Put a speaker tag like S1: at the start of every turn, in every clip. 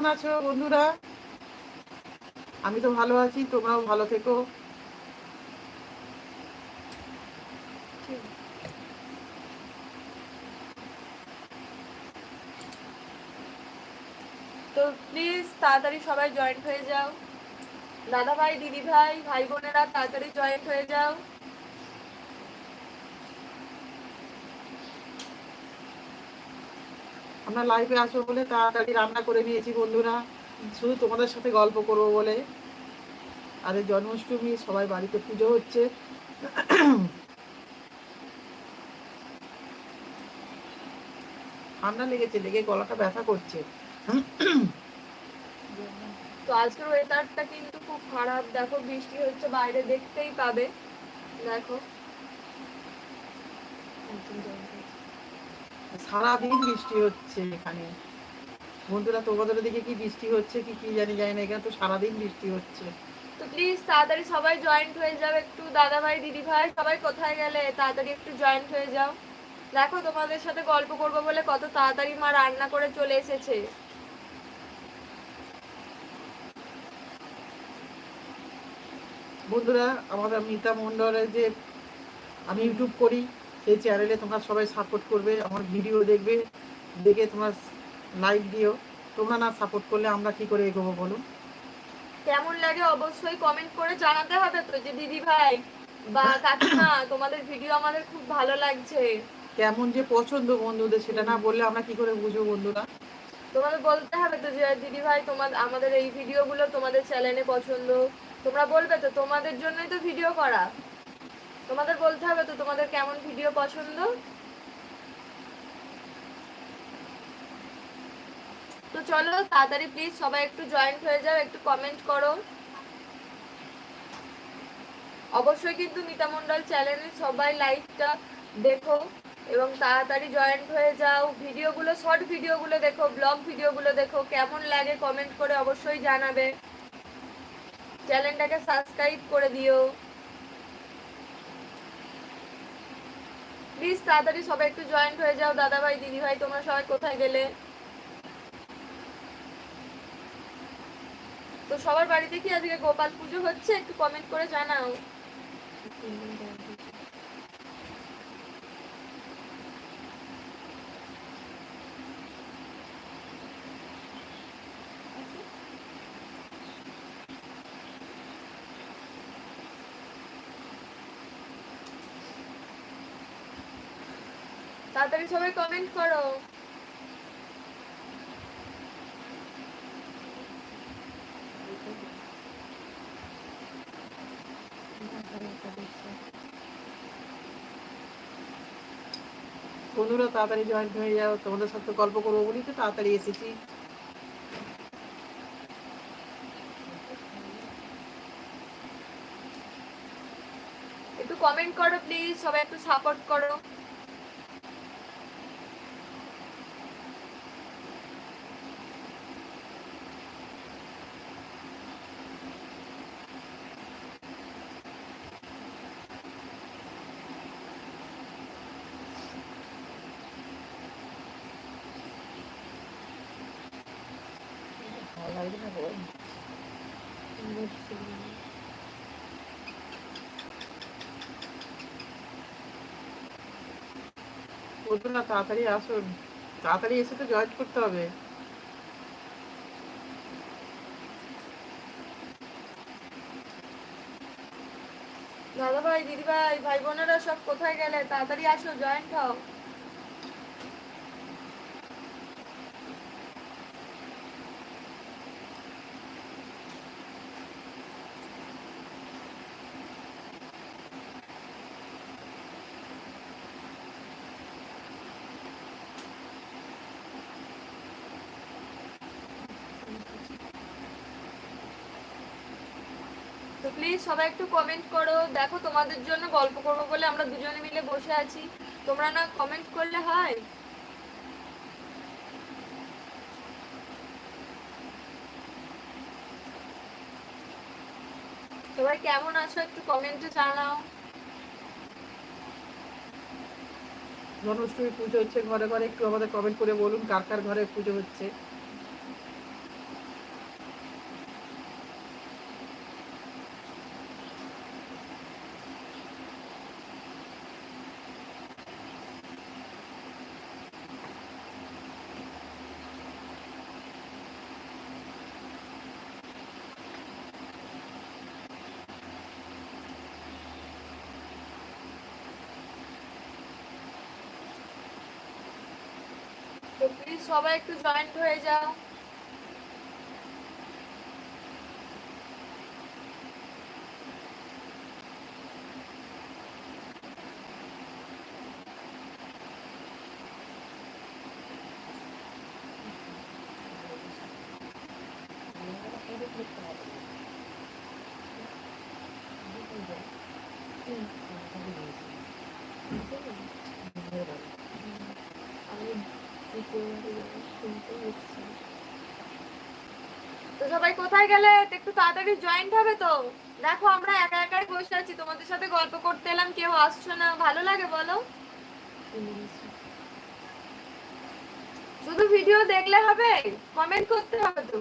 S1: কেমন আছো বন্ধুরা? আমি তো ভালো আছি, তোমরাও ভালো থেকো।
S2: তো প্লিজ তাড়াতাড়ি সবাই জয়েন্ট হয়ে যাও। দাদা ভাই দিদি ভাই ভাই বোনেরা, তাড়াতাড়ি জয়েন্ট হয়ে যাও।
S1: আমরা লাইভে আসো বলে তাড়াতাড়ি রান্না করে নিয়েছি বন্ধুরা। শুধু তোমাদের সাথে গল্প করব বলে। আর এই জন্মাষ্টমী, সবাই বাড়িতে পুজো হচ্ছে। ঠান্ডা লেগেছে, লেগে গলাটা ব্যথা করছে।
S2: তো আজকের ওয়েদারটা কিন্তু খুব খারাপ। দেখো, বৃষ্টি হচ্ছে, বাইরে দেখতেই পাবে। দেখো।
S1: সারাদিন বৃষ্টি হচ্ছে এখানে। বন্ধুরা তোমাদের দিকে কি বৃষ্টি হচ্ছে কি কি জানি জানি না এখানে তো সারাদিন বৃষ্টি হচ্ছে।
S2: তো প্লিজ তাড়াতাড়ি সবাই জয়েন্ট হয়ে যাও একটু দাদা ভাই দিদি ভাই সবাই কোথায় গেলে? তাড়াতাড়ি একটু জয়েন্ট হয়ে যাও। দেখো তোমাদের সাথে গল্প করব বলে কত তাড়াতাড়ি মা রান্না করে চলে এসেছে।
S1: বন্ধুরা আমাদের মিতা মন্ডলের যে আমি ইউটিউব করি সেই চ্যানেলে তোমরা সবাই সাপোর্ট করবে আমার ভিডিও দেখবে দেখে তোমার লাইক দিও। তোমরা না সাপোর্ট করলে আমরা কি করে এগোবো বলো?
S2: কেমন লাগে অবশ্যই কমেন্ট করে জানাতে হবে তো যে দিদি ভাই বা কাকিমা তোমাদের ভিডিও আমাদের খুব ভালো লাগছে।
S1: কেমন যে পছন্দ বন্ধুদের সেটা না বললে আমরা কি করে বুঝব বন্ধুরা?
S2: তোমাদের বলতে হবে তো যে দিদি ভাই তোমার আমাদের এই ভিডিওগুলো তোমাদের চ্যানেলে পছন্দ। তোমরা বলবে তো তোমাদের জন্যই তো ভিডিও করা। তোমাদের বলতে হবে তো তোমাদের কেমন ভিডিও পছন্দ? তো চলো, তাড়াতাড়ি প্লিজ সবাই একটু জয়েন্ট হয়ে যাও, একটু কমেন্ট করো। অবশ্যই কিন্তু মিতা মণ্ডল চ্যানেলে সবাই লাইভটা দেখো এবং তাড়াতাড়ি জয়েন্ট হয়ে যাও। ভিডিওগুলো শর্ট ভিডিওগুলো দেখো ব্লগ ভিডিওগুলো দেখো, কেমন লাগে কমেন্ট করে অবশ্যই জানাবে। চ্যানেলটাকে সাবস্ক্রাইব করে দিও। প্লিজ তাড়াতাড়ি সবাই একটু জয়েন্ট হয়ে যাও। দাদা ভাই দিদি ভাই তোমরা সবাই কোথায় গেলে? তো সবার বাড়িতে কি আজকে গোপাল পুজো হচ্ছে? একটু কমেন্ট করে জানাও। তাড়াতাড়ি সবাই কমেন্ট করো।
S1: বন্ধুরা তাড়াতাড়ি জয়েন্ট হয়ে যাও তোমাদের সাথে গল্প করব বলি তো তাড়াতাড়ি এসেছি।
S2: একটু কমেন্ট করো প্লিজ সবাই একটু সাপোর্ট করো
S1: ভালো লাগবে না গো। বন্ধুরা তাড়াতাড়ি আসুন। তাড়াতাড়ি এসে তো জয়েন করতে হবে।
S2: দাদা ভাই দিদি ভাই ভাই বোনেরা সব কোথায় গেলে? তাড়াতাড়ি আসো জয়েন্ট হও। প্লিজ সবাই একটু কমেন্ট করো। দেখো তোমাদের জন্য গল্প করব বলে আমরা দুজনে মিলে বসে আছি। তোমরা না কমেন্ট করলে হয়? সবাই কেমন আছো? একটু কমেন্টে জানাও।
S1: জন্মাষ্টমী পুজো হচ্ছে, ঘরে ঘরে একটু আমাদের কমেন্ট করে বলুন, কার কার ঘরে পুজো হচ্ছে।
S2: সবাই একটু জয়েন্ট হয়ে যাও তো সবাই কোথায় গেলে? একটু তাড়াতাড়ি জয়েন্ট হবে তো। দেখো, আমরা একা একাই বসে আছি। তোমাদের সাথে গল্প করতে এলাম, কেউ আসছো না। ভালো লাগে বলো? শুধু ভিডিও দেখলে হবে? কমেন্ট করতে হবে তো।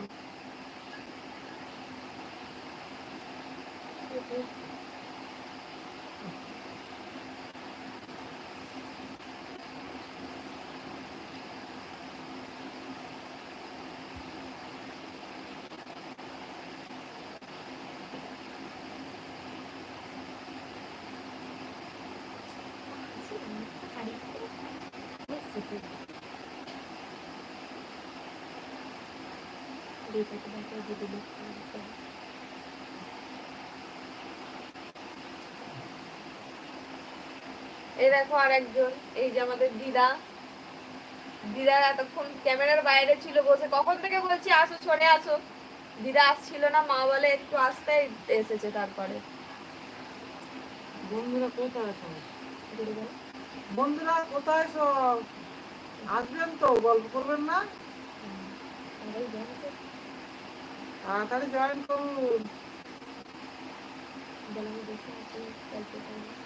S2: এই দেখো আর একজন এই যে আমাদের দিদা। দিদা এতক্ষণ ক্যামেরার বাইরে ছিল বসে। কখন থেকে বলছি আসো সরে আসো। দিদা আসছিল না মা বলে একটু আসতে এসেছে তারপরে।
S1: বন্ধুরা কোথায় বন্ধুরা কোথায় সব আসবেন তো গল্প করবেন না? তাড়াতাড়ি জয়েন করুন।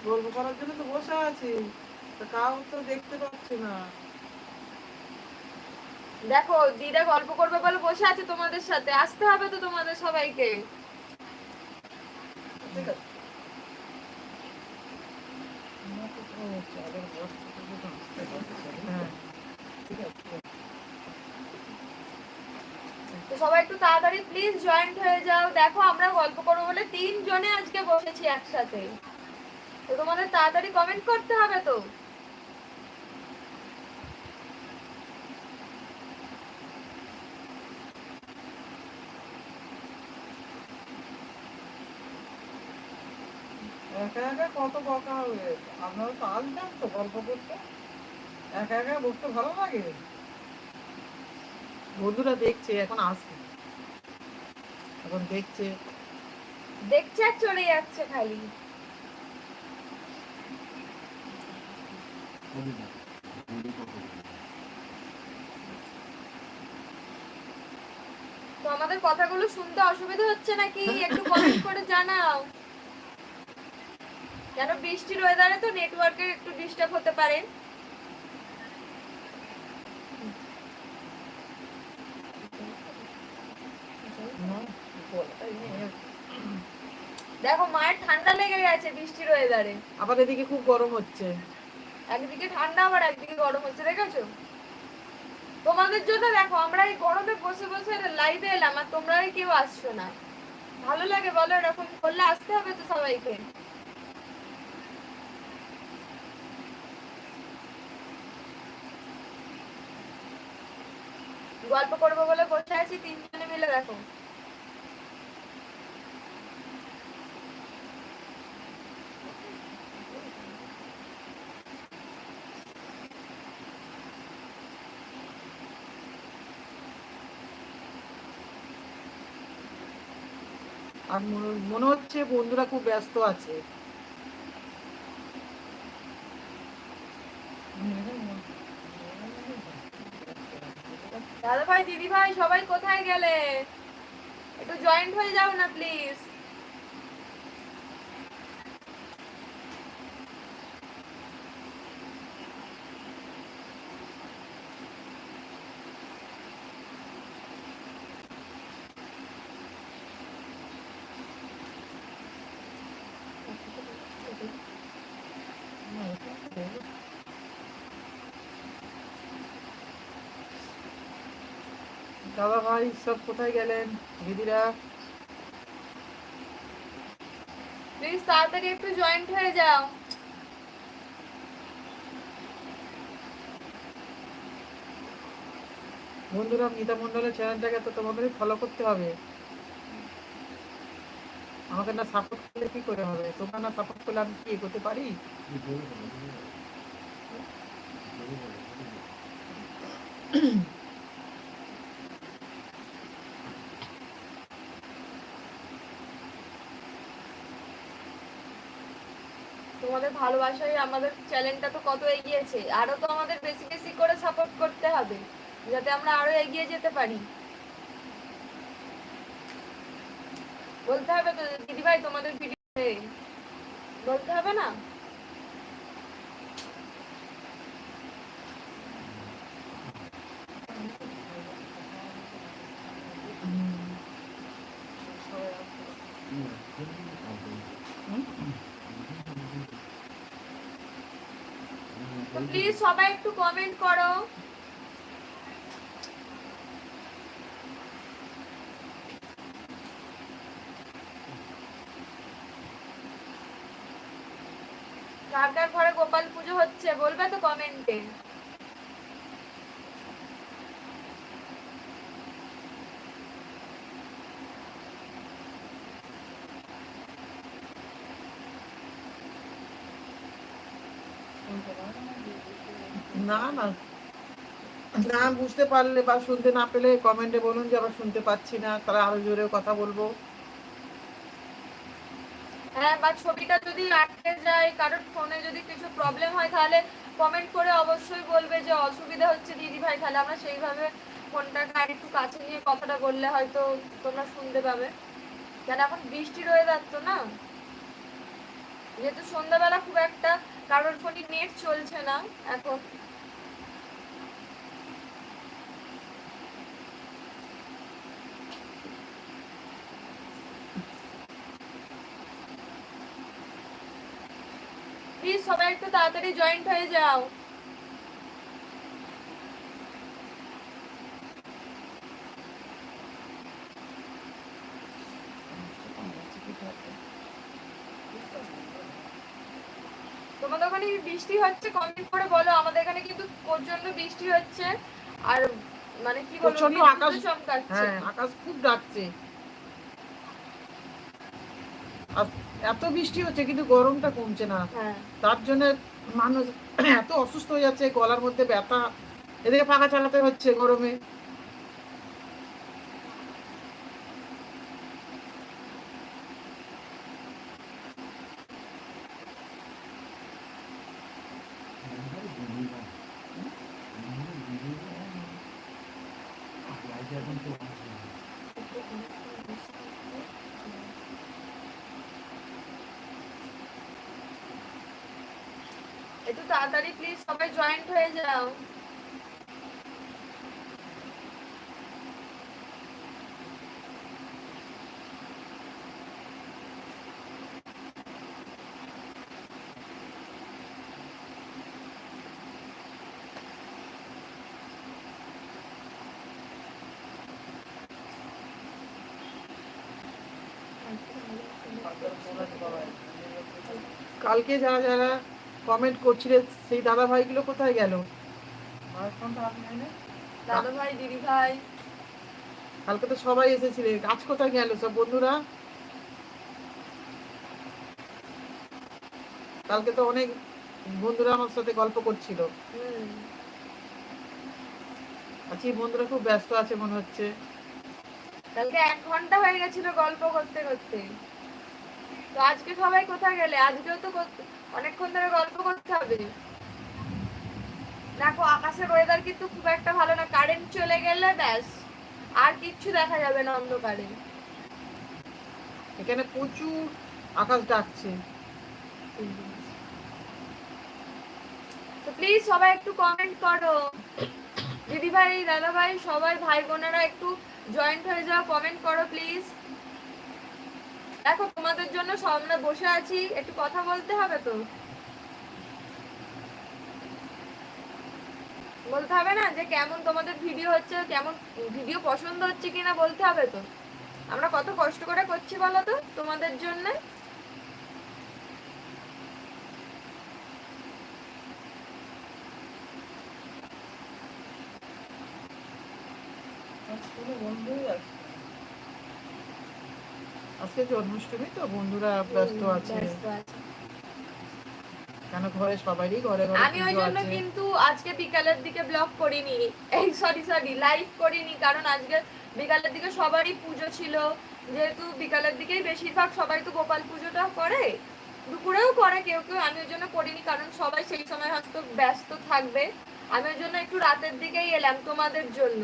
S1: গল্প করার জন্য তো বসে আছি। তা কাউ তো দেখতে পাচ্ছি না।
S2: দেখো দিদা গল্প করবে বলে বসে আছে তোমাদের সাথে। আসতে হবে তো তোমাদের সবাইকে।
S1: ঠিক আছে। হ্যাঁ ঠিক আছে।
S2: তো সবাই একটু তাড়াতাড়ি প্লিজ জয়েন্ট হয়ে যাও। দেখো, আমরা গল্প করব বলে তিনজনে আজকে বসেছি একসাথে। তো তোমাদের তাড়াতাড়ি কমেন্ট করতে হবে তো।
S1: একা একা কত বকা হবে আপনারা তো আসবেন তো গল্প করতে। একা একা বসতে ভালো লাগে? বন্ধুরা দেখছে, এখন আসবে। এখন দেখছে।
S2: দেখছে আর চলে যাচ্ছে খালি। তো আমাদের কথাগুলো শুনতে অসুবিধা হচ্ছে নাকি? একটু কমেন্ট করে জানাও। কেন বৃষ্টির ওয়েদারে তো নেটওয়ার্কের একটু ডিস্টার্ব হতে পারে? দেখো মায়ের ঠান্ডা লেগে গেছে বৃষ্টির ওয়েদারে
S1: আবার এদিকে খুব গরম হচ্ছে।
S2: একদিকে ঠান্ডা আবার একদিকে গরম হচ্ছে দেখেছ? তোমাদের জন্য দেখো আমরা এই গরমে বসে বসে লাইভে এলাম আর তোমরা কেউ আসছো না। ভালো লাগে বলো এরকম করলে আসতে হবে তো সবাইকে। গল্প করব বলে বসে আছি তিনজনে মিলে দেখো।
S1: আর মনে- হচ্ছে বন্ধুরা খুব ব্যস্ত আছে।
S2: দাদা ভাই দিদি ভাই সবাই কোথায় গেলে? একটু জয়েন্ট হয়ে যাও না প্লিজ
S1: দাদা ভাই সব কোথায় গেলেন? দিদিরা?
S2: প্লিজ তাড়াতাড়ি একটু জয়েন্ট হয়ে যাও।
S1: বন্ধুরা মিতা মণ্ডলের চ্যানেলটাকে তো তোমাদেরই ফলো করতে হবে। আমাকে না সাপোর্ট করলে কি করে হবে? তোমরা না সাপোর্ট করলে আমি কি করতে পারি?
S2: ভালোবাসাই আমাদের চ্যানেলটা তো কত এগিয়েছে। আরও তো আমাদের বেশি বেশি করে সাপোর্ট করতে হবে, যাতে আমরা আরও এগিয়ে যেতে পারি। বলতে হবে তো দিদি ভাই তোমাদের ভিডিও বলতে হবে না তো প্লিজ সবাই একটু কমেন্ট করো। কার কার ঘরে গোপাল পুজো হচ্ছে বলবে তো কমেন্টে
S1: না না। না বুঝতে পারলে বা শুনতে না পেলে কমেন্টে বলুন যে আবার শুনতে পাচ্ছি না তারা আরও জোরে কথা বলব।
S2: হ্যাঁ বা ছবিটা যদি আটকে যায় কারোর ফোনে যদি কিছু প্রবলেম হয় তাহলে কমেন্ট করে অবশ্যই বলবে যে অসুবিধা হচ্ছে দিদি ভাই তাহলে আমরা সেইভাবে ফোনটাকে আর একটু কাছে নিয়ে কথাটা বললে হয়তো তোমরা শুনতে পাবে। কেন এখন বৃষ্টির ওয়েদার তো না? যেহেতু সন্ধ্যাবেলা খুব একটা কারোর ফোনে নেট চলছে না এখন প্লিজ সবাই একটু তাড়াতাড়ি জয়েন্ট হয়ে যাও। তোমাদের ওখানে বৃষ্টি হচ্ছে? কমেন্ট করে বলো। আমাদের এখানে কিন্তু প্রচণ্ড বৃষ্টি হচ্ছে। আর মানে কি বলব
S1: আকাশ-
S2: চমকাচ্ছে।
S1: হ্যাঁ আকাশ খুব ডাকছে। এত বৃষ্টি হচ্ছে কিন্তু গরমটা কমছে না।
S2: হ্যাঁ।
S1: তার জন্য মানুষ এত অসুস্থ হয়ে যাচ্ছে গলার মধ্যে ব্যথা এদিকে পাখা চালাতে হচ্ছে গরমে
S2: একটু তাড়াতাড়ি প্লিজ সবাই জয়েন্ট হয়ে যাও
S1: কালকে যারা যারা কমেন্ট করছিলে সেই দাদা ভাইগুলো কোথায় গেল?
S2: দাদা ভাই দিদি ভাই
S1: কালকে তো সবাই এসেছিলে আজ কোথায় গেল সব বন্ধুরা? কালকে তো অনেক বন্ধুরা আমার সাথে গল্প করছিল।
S2: হুম।
S1: আজকে বন্ধুরা খুব ব্যস্ত আছে মনে হচ্ছে।
S2: কালকে এক ঘণ্টা হয়ে গেছিল গল্প করতে করতে। তো আজকে সবাই কোথায় গেলে? আজকেও তো অনেকক্ষণ ধরে গল্প করতে হবে। দেখো আকাশের ওয়েদার কিন্তু খুব একটা ভালো না। কারেন্ট চলে গেলে ব্যাস আর কিচ্ছু দেখা যাবে না অন্ধকারে।
S1: এখানে প্রচুর আকাশ ডাকছে।
S2: তো প্লিজ সবাই একটু কমেন্ট করো। দিদি ভাই দাদা ভাই সবাই ভাই বোনেরা একটু জয়েন্ট হয়ে যাও কমেন্ট করো প্লিজ দেখো, তোমাদের জন্য আমরা বসে আছি, একটু কথা বলতে হবে তো? বলতে হবে না যে কেমন তোমাদের ভিডিও হচ্ছে, কেমন ভিডিও পছন্দ হচ্ছে কিনা বলতে হবে তো? আমরা কত কষ্ট করে করছি বলো তো তোমাদের জন্য?
S1: আছে। আজকে জন্মাষ্টমী তো বন্ধুরা ব্যস্ত আছে। কেন ঘরে সবারই ঘরে ঘরে
S2: আমি ওই জন্য কিন্তু আজকে বিকালের দিকে ব্লগ করিনি। এই সরি সরি লাইভ করিনি কারণ আজকে বিকালের দিকে সবারই পুজো ছিল। যেহেতু বিকালের দিকেই বেশিরভাগ সবাই তো গোপাল পুজোটা করে দুপুরেও করে কেউ কেউ আমি ওই জন্য করিনি কারণ সবাই সেই সময় হয়তো ব্যস্ত থাকবে। আমি ওই জন্য একটু রাতের দিকেই এলাম তোমাদের জন্য।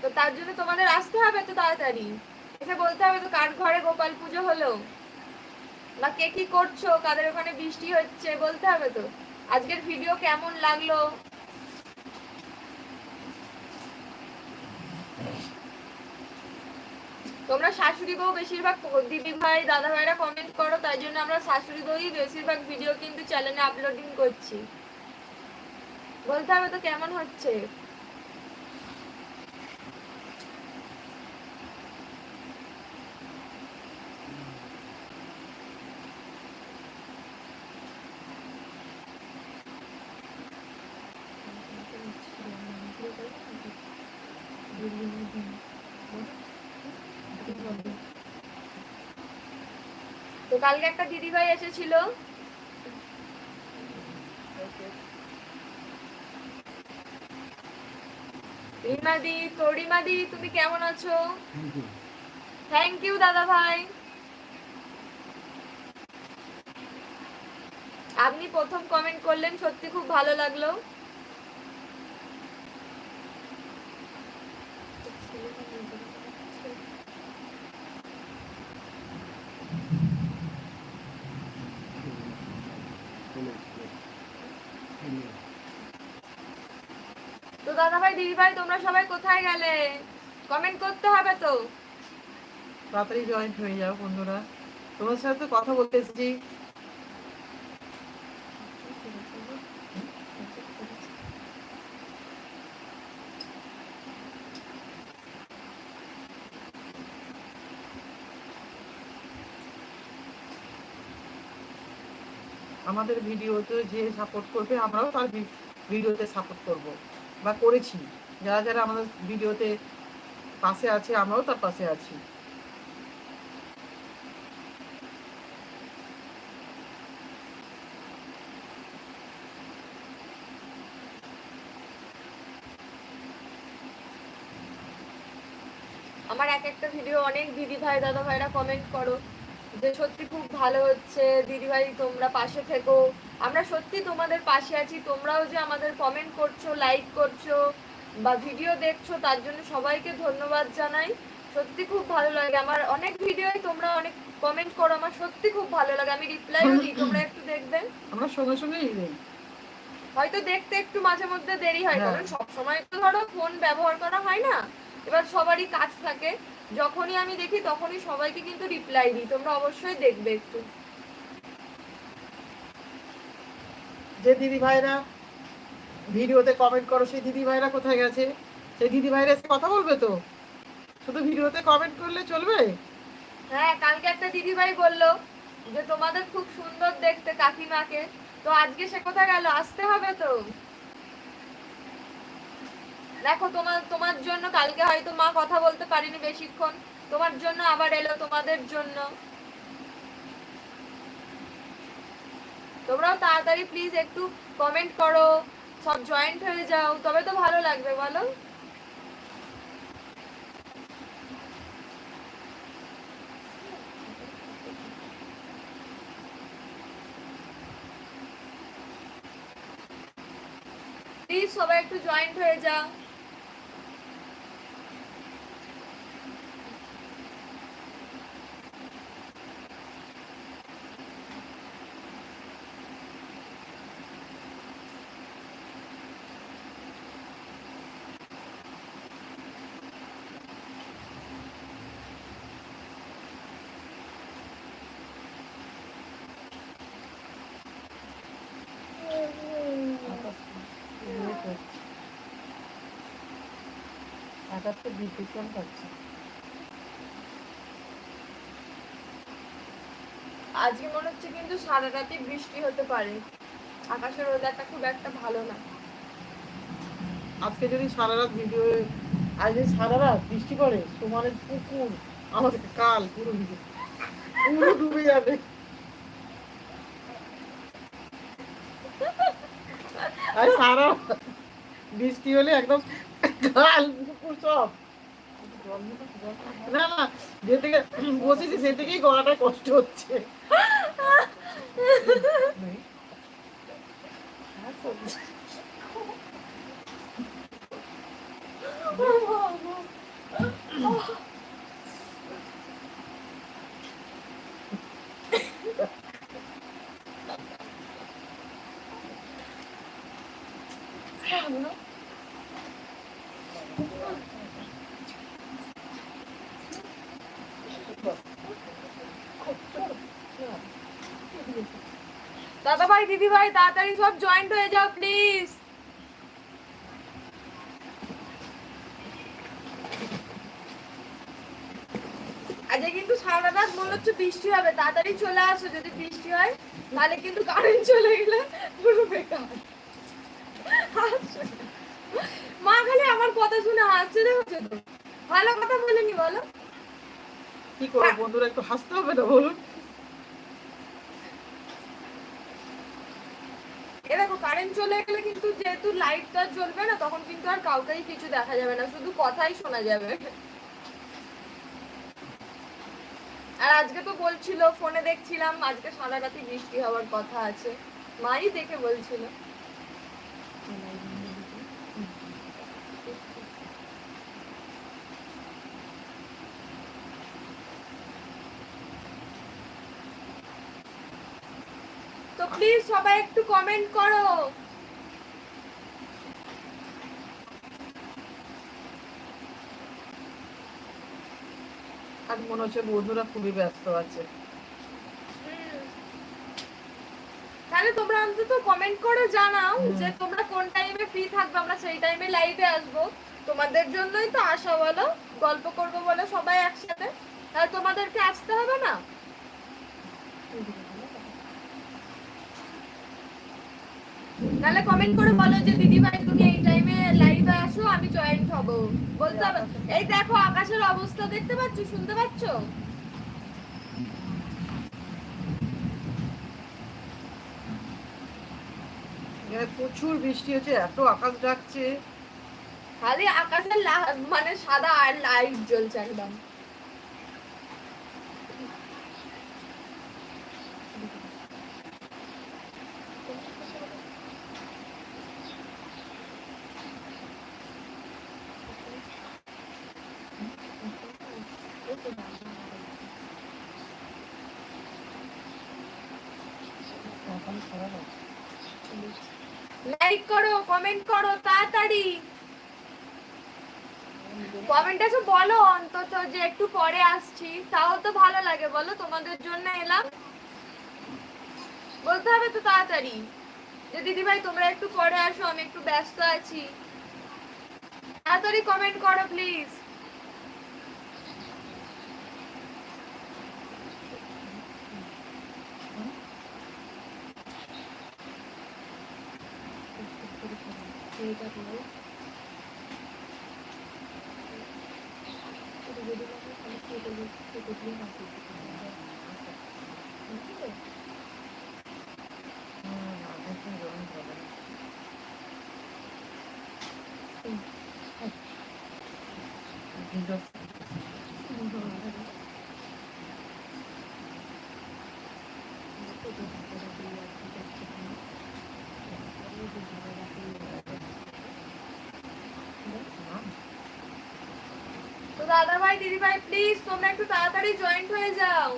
S2: তো তার জন্য তোমাদের আসতে হবে তো তাড়াতাড়ি। এসে বলতে হবে তো কার ঘরে গোপাল পুজো হলো? বা কে কি করছ? কাদের ওখানে বৃষ্টি হচ্ছে? বলতে হবে তো। আজকের ভিডিও কেমন লাগল? তোমরা শাশুড়ি বউ বেশিরভাগ দিদি ভাই দাদা ভাইরা কমেন্ট করো, তাই জন্য আমরা শাশুড়ি বউই বেশিরভাগ ভিডিও কিন্তু চ্যানেলে আপলোডিং করছি। বলতে হবে তো কেমন হচ্ছে? তো কালকে একটা দিদি ভাই এসেছিল। রিমাদি তো রিমাদি তুমি কেমন আছো? থ্যাংক ইউ দাদা ভাই আপনি প্রথম কমেন্ট করলেন সত্যি খুব ভালো লাগল তো ভাই তোমরা সবাই কোথায় গেলে? কমেন্ট করতে হবে তো।
S1: তাড়াতাড়ি জয়েন্ট হয়ে যাও বন্ধুরা। তোমার সাথে তো কথা আমাদের ভিডিওতে যে সাপোর্ট করবে, আমরাও তার ভিডিওতে সাপোর্ট করব। বা করেছি। যারা যারা আমাদের ভিডিওতে পাশে আছে, আমরাও তার পাশে আছি।
S2: আমার এক একটা ভিডিও অনেক দিদি ভাই, দাদা ভাইরা কমেন্ট করো যে, সত্যি খুব ভালো হচ্ছে। দিদি ভাই, তোমরা পাশে থেকো। আমরা সত্যি তোমাদের পাশে আছি তোমরাও যে আমাদের কমেন্ট করছ লাইক করছ বা ভিডিও দেখছ তার জন্য সবাইকে ধন্যবাদ জানাই। সত্যি খুব ভালো লাগে। আমার অনেক ভিডিওই তোমরা অনেক কমেন্ট করো আমার সত্যি খুব ভালো লাগে। আমি রিপ্লাইও দিই তোমরা একটু দেখবে।
S1: আমরা সঙ্গে সঙ্গেই দিই।
S2: হয়তো দেখতে একটু মাঝে মধ্যে দেরি হয়
S1: হ্যাঁ।
S2: কারণ সব সময় তো ধরো ফোন ব্যবহার করা হয় না। এবার সবারই কাজ থাকে। যখনই আমি দেখি তখনই সবাইকে কিন্তু রিপ্লাই দিই। তোমরা অবশ্যই দেখবে একটু।
S1: যে দিদি ভাইরা ভিডিওতে কমেন্ট করো, সেই দিদি ভাইরা কোথায় গেছে? সেই দিদি ভাইরা এসে কথা বলবে তো? শুধু ভিডিওতে কমেন্ট করলে চলবে?
S2: হ্যাঁ কালকে একটা দিদি ভাই বলল যে, তোমাদের খুব সুন্দর দেখতে কাকিমাকে। তো আজকে সে কোথায় গেল? আসতে হবে তো? দেখো, তোমার তোমার জন্য কালকে হয়তো মা কথা বলতে পারিনি বেশিক্ষণ। তোমার জন্য আবার এলো তোমাদের জন্য। তোমরাও তাড়াতাড়ি প্লিজ একটু কমেন্ট করো, সব জয়েন্ট হয়ে যাও, তবে তো ভালো লাগবে, বলো। প্লিজ সবাই একটু জয়েন্ট হয়ে যাও।
S1: আকাশ তো বিদ্যুৎ
S2: আজকে মনে হচ্ছে কিন্তু সারা রাতে বৃষ্টি হতে পারে। আকাশের ওয়েদারটা খুব একটা ভালো না।
S1: আজকে যদি সারা রাত ভিডিও আজ এই সারা রাত বৃষ্টি পড়ে সমানের পুকুর, আমাদের কাল পুরো ভিজে পুরো ডুবে যাবে। আর সারা বৃষ্টি হলে একদম কাল পুকুর না না যে থেকে বসেছি সে থেকেই গলাটা কষ্ট হচ্ছে।
S2: দাদা ভাই, দিদি ভাই, তাড়াতাড়ি সব জয়েন্ট হয়ে যাও প্লিজ আজকে কিন্তু সারা রাত মনে হচ্ছে বৃষ্টি হবে। তাড়াতাড়ি চলে আসো, যদি বৃষ্টি হয়, তাহলে কিন্তু কারেন্ট চলে গেলে পুরো বেকার। মা খালি আমার কথা শুনে হাসছে, দেখছ তো? ভালো কথা বলেনি, বলো।
S1: কি করব বন্ধুরা, একটু হাসতে হবে না বলুন
S2: এ দেখো কারেন্ট চলে গেলে কিন্তু যেহেতু লাইটটা জ্বলবে না, তখন কিন্তু আর কাউকেই কিছু দেখা যাবে না, শুধু কথাই শোনা যাবে। আর আজকে তো বলছিল ফোনে দেখছিলাম, আজকে সারা রাতি বৃষ্টি হওয়ার কথা আছে। মাই দেখে বলছিল। তো প্লিজ সবাই একটু কমেন্ট করো।
S1: মনে হচ্ছে বন্ধুরা খুবই ব্যস্ত আছে।
S2: তাহলে তোমরা অন্তত কমেন্ট করে জানাও যে তোমরা কোন টাইমে ফ্রি থাকবে আমরা সেই টাইমে লাইভে আসব। তোমাদের জন্যই তো আসা বলো গল্প করব বলো সবাই একসাথে। তাহলে তোমাদেরকে আসতে হবে না? তাহলে কমেন্ট করে বলো যে দিদি ভাই তুমি এই টাইমে লাইভে আসো আমি জয়েন্ট হব। বলতে হবে। এই দেখো আকাশের অবস্থা দেখতে পাচ্ছ? শুনতে পাচ্ছ?
S1: প্রচুর বৃষ্টি হচ্ছে এত আকাশ ডাকছে।
S2: খালি আকাশের মানে সাদা আর লাইট জ্বলছে একদম লাইক করো কমেন্ট করো তাড়াতাড়ি কমেন্টে তো বলো অন্তত যে একটু পরে আসছি। তাও তো ভালো লাগে, বলো। তোমাদের জন্য এলাম। বলতে হবে তো তাড়াতাড়ি। যে দিদি ভাই তোমরা একটু পরে আসো, আমি একটু ব্যস্ত আছি। তাড়াতাড়ি কমেন্ট করো প্লিজ তো দাদা ভাই দিদি ভাই প্লিজ তোমরা একটু তাড়াতাড়ি জয়েন্ট হয়ে যাও।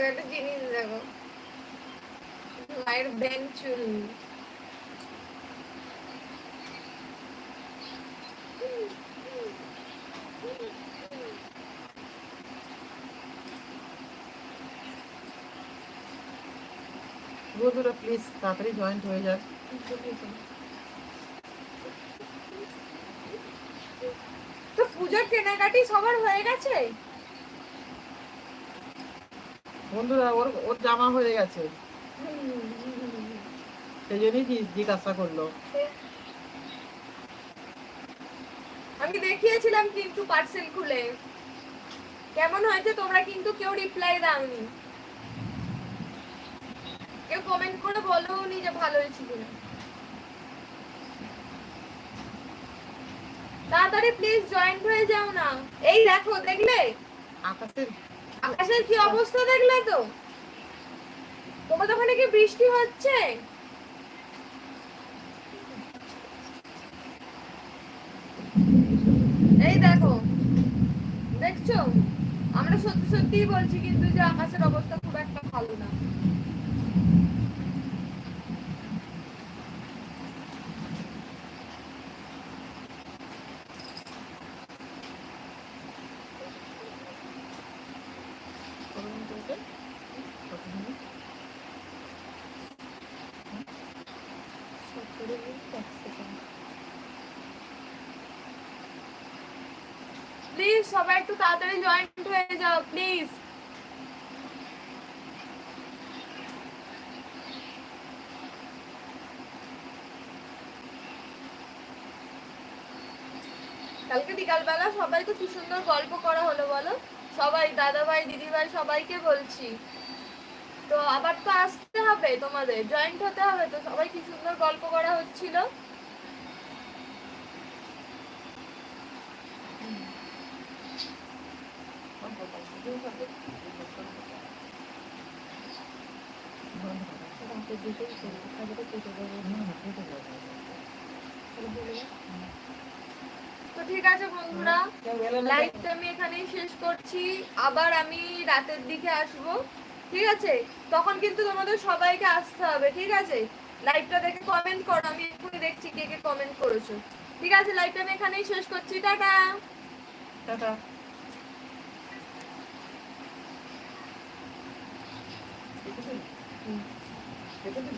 S2: দেখো একটা জিনিস দেখো। মায়ের চুল।
S1: বন্ধুরা প্লিজ তাড়াতাড়ি জয়েন্ট হয়ে যাক।
S2: তো পুজোর কেনাকাটি সবার হয়ে গেছে?
S1: বন্ধুরা ওর ওর জামা হয়ে গেছে। সেই জন্যই জিজ্ঞাসা করল।
S2: আমি দেখিয়েছিলাম কিন্তু পার্সেল খুলে। কেমন হয়েছে তোমরা কিন্তু কেউ রিপ্লাই দাওনি। কেউ কমেন্ট করে বলোও নি যে ভালো হয়েছে কিনা তাড়াতাড়ি প্লিজ জয়েন্ট হয়ে যাও না। এই দেখো দেখলে?
S1: আকাশের
S2: আকাশের কি অবস্থা দেখলে তো? তোমাদের ওখানে কি বৃষ্টি হচ্ছে? এই দেখো, দেখছ? আমরা সত্যি সত্যিই বলছি কিন্তু যে আকাশের অবস্থা খুব একটা ভালো না প্লিজ সবাই একটু তাড়াতাড়ি জয়েন্ট হয়ে যাও প্লিজ কালকে বিকালবেলা সবাই তো কি সুন্দর গল্প করা হলো, বলো? সবাই দাদা ভাই দিদি ভাই সবাইকে বলছি। তো আবার তো আসতে হবে তোমাদের জয়েন্ট হতে হবে তো সবাই কি সুন্দর গল্প করা হচ্ছিল? তো ঠিক আছে বন্ধুরা লাইভটা আমি এখানেই শেষ করছি। আবার আমি রাতের দিকে আসব ঠিক আছে? তখন কিন্তু তোমাদের সবাইকে আসতে হবে ঠিক আছে? লাইভটা দেখে কমেন্ট করো আমি এক্ষুনি দেখছি কে কে কমেন্ট করেছ। ঠিক আছে লাইভটা আমি এখানেই শেষ করছি টাটা!
S1: টাটা। দিন?